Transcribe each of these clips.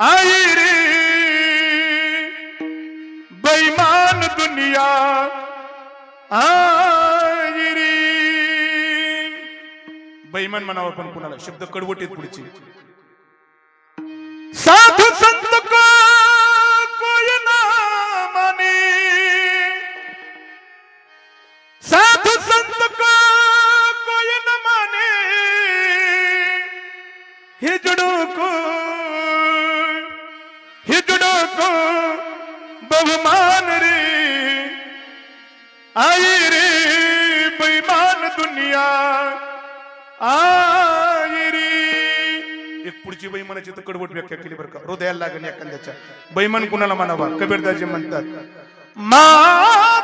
आई रे बैमान दुनिया आई रे बैमान म्हणावं पण कुणाला? शब्द कडवटीत पुढची. साधू संत को ना माने? साधू संत बहुमान रे आई रे बैमान दुनिया आई रे. एक पुढची बैमानाची तर कडवट व्याख्या केली बरं का. हृदयाला लागेल एखाद्याच्या. बैमान कुणाला म्हणावा? कबीरदाजी म्हणतात मा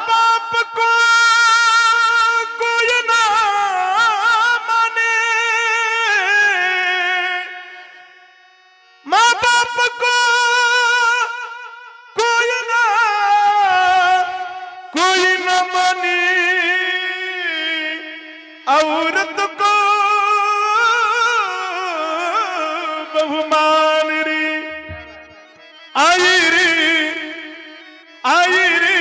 बाप को माने. मा बाप को न मनी औरत को बहुमान री आई री आई री